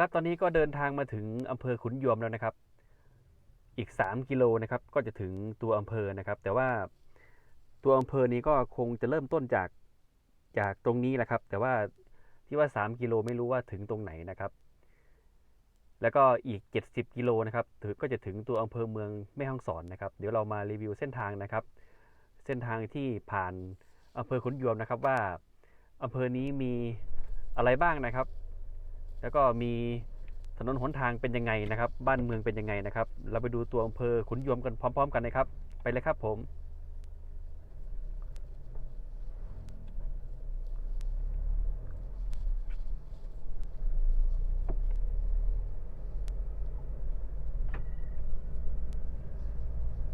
ครับตอนนี้ก็เดินทางมาถึงอำเภอขุนยวมแล้วนะครับ อีก 3 กิโลนะครับก็จะถึงตัวอำเภอนะครับ แต่ว่าตัวอำเภอนี้ก็คงจะเริ่มต้นจากจากตรงนี้แหละครับ แต่ว่าที่ว่า 3 กิโลไม่รู้ว่าถึงตรงไหนนะครับ แล้วก็อีก 70 กิโลนะครับถือก็จะถึงตัวอำเภอเมืองแม่ฮ่องสอนนะครับ เดี๋ยวเรามารีวิวเส้นทางนะครับ เส้นทางที่ผ่านอำเภอขุนยวมนะครับว่าอำเภอนี้มีอะไรบ้างนะครับ แล้วก็มีถนนหนทางเป็นยังไงนะครับ บ้านเมืองเป็นยังไงนะครับ เราไปดูตัวอำเภอขุนยวมกันพร้อม ๆ กันนะครับ ไปเลยครับผม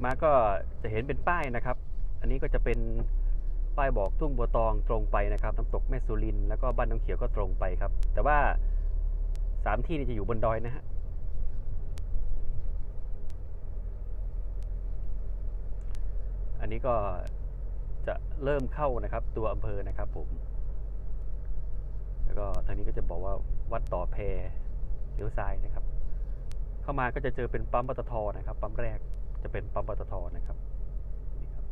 มาก็จะเห็นเป็นป้ายนะครับ อันนี้ก็จะเป็นป้ายบอกทุ่งบัวตองตรงไปนะครับ น้ำตกแม่สุรินแล้วก็บ้านน้องเขียวก็ตรงไปครับ แต่ว่า สามที่นี่จะอยู่บนดอยนะฮะอันนี้ก็จะเริ่มเข้านะครับ ตัวอำเภอนะครับผม แล้วก็ทางนี้ก็จะบอกว่าวัดต่อแพเลี้ยวซ้ายนะครับ เข้ามาก็จะเจอเป็นปั๊มปตทนะครับ ปั๊มแรกจะเป็นปั๊มปตทนะครับนี่ครับ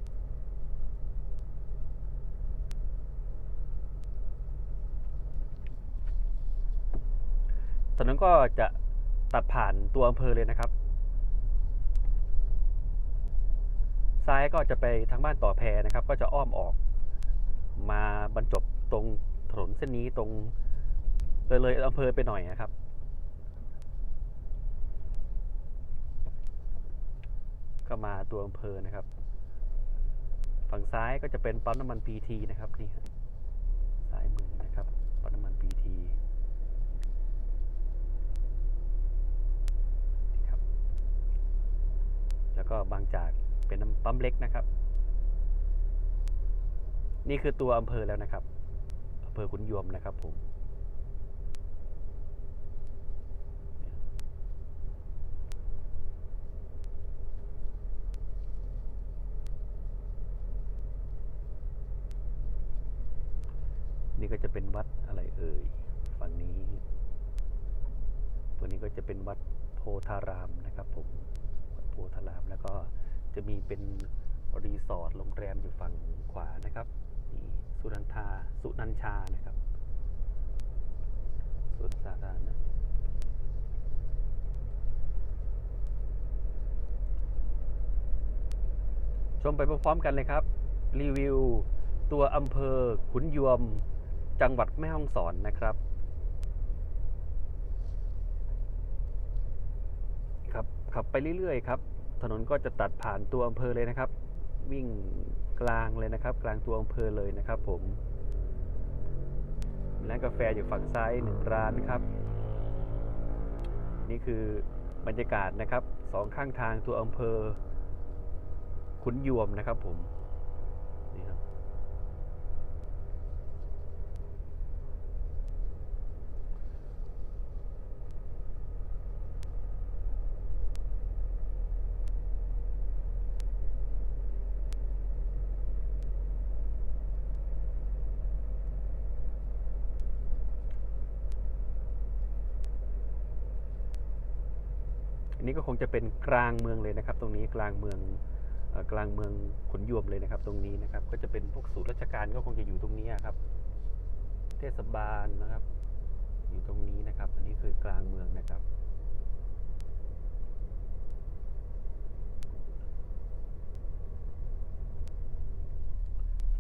ถนนก็จะตัดผ่านตัวอำเภอเลยนะครับ ซ้ายก็จะไปทางบ้านต่อแพนะครับ ก็จะอ้อมออกมาบรรจบตรงถนนเส้นนี้ตรงเลยเลยอำเภอไปหน่อยนะครับ ก็มาตัวอำเภอนะครับ ฝั่งซ้ายก็จะเป็นปั๊มน้ำมันพีทีนะครับนี่ฮะซ้ายมือนะครับปั๊มน้ำมันพีทีนี่ครับ แล้ว ก็บางจากเป็นน้ำปั๊มเล็กนะครับ นี่คือตัวอำเภอแล้วนะครับอำเภอขุนยวมนะครับผมนี่ก็จะเป็นวัดอะไรเอ่ยฝั่งนี้ ตัวนี้ก็จะเป็นวัดโพธารามนะครับผม พธาราม แล้วก็จะมีเป็นรีสอร์ทโรงแรมอยู่ฝั่งขวานะครับนี่สุนันทาสุนันชานะครับสวนสาธารณะชมไปพร้อมๆกันเลยครับ รีวิวตัวอำเภอขุนยวมจังหวัดแม่ฮ่องสอนนะครับ ครับ ขับไปเรื่อยๆครับ ถนนก็จะตัดผ่านตัวอำเภอเลยนะครับ วิ่งกลางเลยนะครับ กลางตัวอำเภอเลยนะครับ ผมร้านกาแฟอยู่ฝั่งซ้ายหนึ่งร้านครับ นี่คือบรรยากาศนะครับสองข้างทางตัวอำเภอ ขุนยวมนะครับผม นี้ก็คงจะเป็นกลางเมืองเลยนะครับ ตรงนี้กลางเมืองอกลางเมืองขนยวมเลยนะครับ ตรงนี้นะครับ ก็จะเป็นพวกศูนย์ราชการก็คงจะอยู่ตรงนี้ครับ เทศบาลนะครับ อยู่ตรงนี้นะครับ อันนี้คือกลางเมืองนะครับ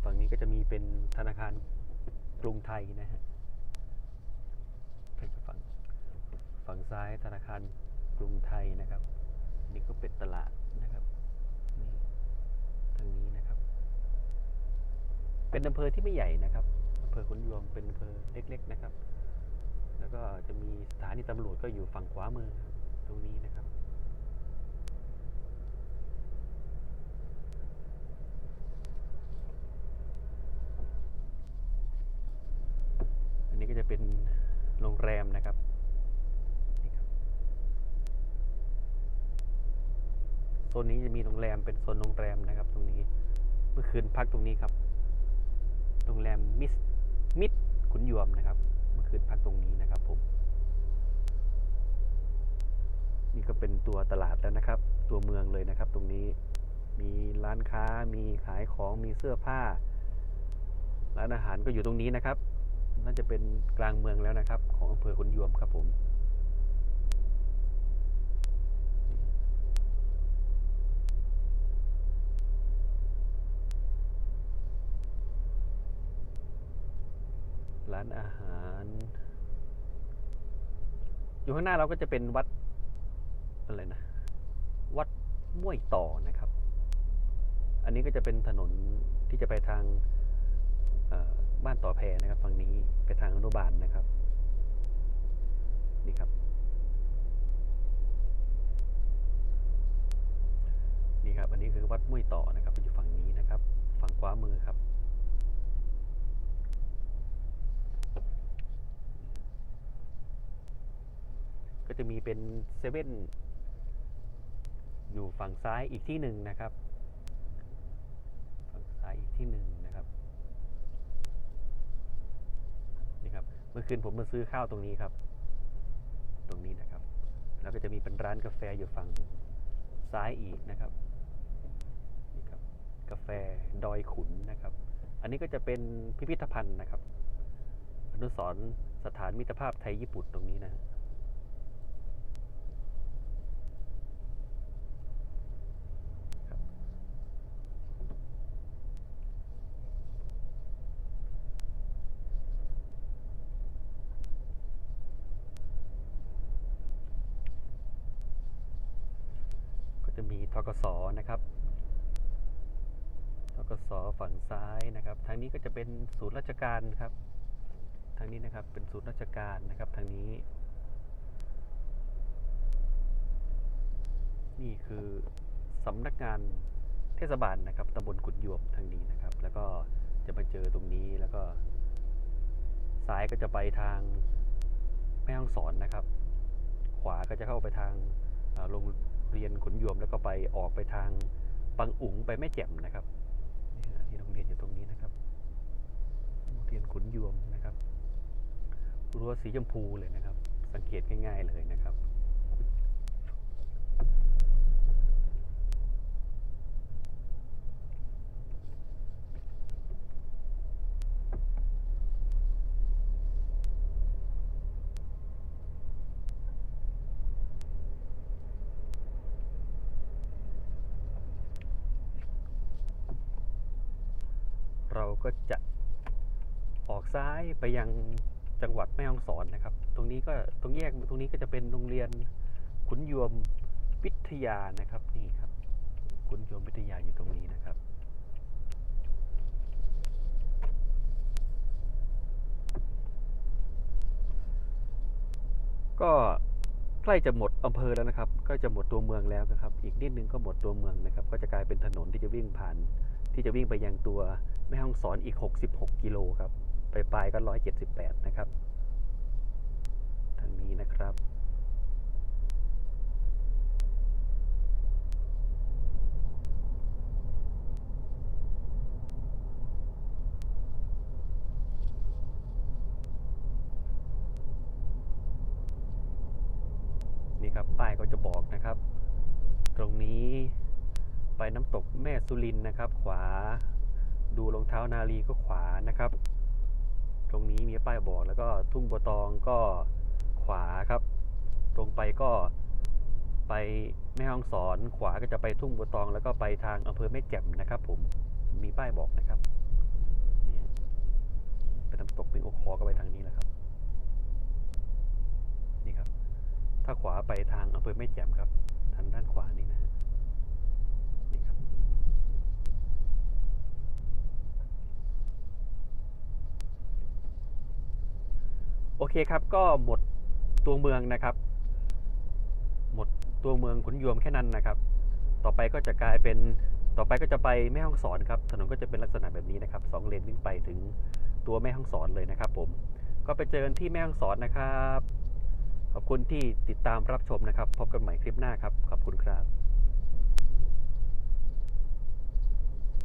ฝั่งนี้ก็จะมีเป็นธนาคารกรุงไทยนะฮะฝั่งฝั่งซ้ายธนาคาร กรุงไทยนะครับ นี่ก็เป็นตลาดนะครับนี่ทางนี้นะครับ เป็นอำเภอที่ไม่ใหญ่นะครับอำเภอขุนยวมเป็นอำเภอเล็ก ๆนะครับ แล้วก็จะมีสถานีตำรวจก็อยู่ฝั่งขวามือตรงนี้นะครับ อันนี้ก็จะเป็นโรงแรมนะครับนี่ครับ โซนนี้จะมีโรงแรมเป็นโซนโรงแรมนะครับ ตรงนี้ เมื่อคืนพักตรงนี้ครับ โรงแรมมิสมิดขุนยวมนะครับ เมื่อคืนพักตรงนี้นะครับผม นี่ก็เป็นตัวตลาดแล้วนะครับ ตัวเมืองเลยนะครับ ตรงนี้ มีร้านค้า มีขายของ มีเสื้อผ้า ร้านอาหารก็อยู่ตรงนี้นะครับ น่าจะเป็นกลางเมืองแล้วนะครับ ของอำเภอขุนยวมครับผมานอาหาร อยู่ข้างหน้าเราก็จะเป็นวัดอะไรนะ วัดม้วยต่อนะครับ อันนี้ก็จะเป็นถนนที่จะไปทางบ้านต่อแพนะครับฝั่งนี้ไปทางอนุบาลนะครับ นี่ครับ นี่ครับ อันนี้คือวัดม้วยต่อนะครับอยู่ฝั่งนี้นะครับ ฝั่งขวามือครับ ก็ จะมีเป็นเซเว่นอยู่ฝั่งซ้ายอีกที่หนึ่งนะครับ ฝั่งซ้ายอีกที่หนึ่งนะครับ นี่ครับ เมื่อคืนผมมาซื้อข้าวตรงนี้ครับ ตรงนี้นะครับ แล้วก็จะมีเป็นร้านกาแฟอยู่ฝั่งซ้ายอีกนะครับนี่ครับ กาแฟดอยขุนนะครับ อันนี้ก็จะเป็นพิพิธภัณฑ์นะครับ อนุสรณ์สถานมิตรภาพไทยญี่ปุ่นตรงนี้นะฮะ ครับก็ จะมีทกสนะครับทกสฝั่งซ้ายนะครับ ทางนี้ก็จะเป็นศูนย์ราชการครับ ทางนี้นะครับเป็นศูนย์ราชการนะครับ ทางนี้ นี่คือสำนักงานเทศบาลนะครับตำบลขุนยวมทางนี้นะครับ แล้วก็จะมาเจอตรงนี้แล้วก็ซ้ายก็จะไปทางแม่ฮ่องสอนนะครับ ขวาก็จะเข้าไปทางเอ่อโรง เรียนขุนยวมแล้วก็ไปออกไปทางปังอุ๋งไปแม่แจ่มนะครับนี่ที่โรงเรียนอยู่ตรงนี้นะครับโรงเรียนขุนยวมนะครับรั้วสีชมพูเลยนะครับ สังเกตง่ายๆเลยนะครับ ก็จะออกซ้ายไปยังจังหวัดแม่ฮ่องสอนนะครับ ตรงนี้ก็ตรงแยกตรงนี้ก็จะเป็นโรงเรียนขุนยวมวิทยานะครับนี่ครับขุนยวมวิทยาอยู่ตรงนี้นะครับ ก็ ใกล้จะหมดอำเภอแล้วนะครับ ก็จะหมดตัวเมืองแล้วนะครับ อีกนิดนึงก็หมดตัวเมืองนะครับ ก็จะกลายเป็นถนนที่จะวิ่งผ่าน ที่จะวิ่งไปยังตัวแม่ฮ่องสอนอีก 66 กิโลครับ ไปปลายก็ 178 นะครับ ทางนี้นะครับ นี่ครับป้ายก็จะบอกนะครับ ตรงนี้ไปน้ำตกแม่สุรินนะครับ ขวา ดูรองเท้านาลีก็ขวานะครับ ตรงนี้มีป้ายบอกแล้วก็ทุ่งบัวตองก็ขวาครับ ตรงไปก็ไปแม่ฮ่องสอนขวาก็จะไปทุ่งบัวตอง แล้วก็ไปทางอำเภอแม่แจ่มนะครับ ผมมีป้ายบอกนะครับเนี่ยไปน้ำตกเป็นโอคอก็ไปทางนี้แหละครับ นี่ครับ ถ้าขวาไปทางอำเภอแม่แจ่มครับ ทางด้านขวานี่นะฮะนี่ครับ โอเคครับก็หมดตัวเมืองนะครับ หมดตัวเมืองขุนยวมแค่นั้นนะครับ ต่อไปก็จะกลายเป็นต่อไปก็จะไปแม่ฮ่องสอนครับ ถนนก็จะเป็นลักษณะแบบนี้นะครับสองเลนวิ่งไปถึงตัวแม่ฮ่องสอนเลยนะครับ ผม ก็ไปเจอกันที่แม่ฮ่องสอนนะครับ ขอบคุณที่ติดตามรับชมนะครับ พบกันใหม่คลิปหน้าครับ ขอบคุณครับ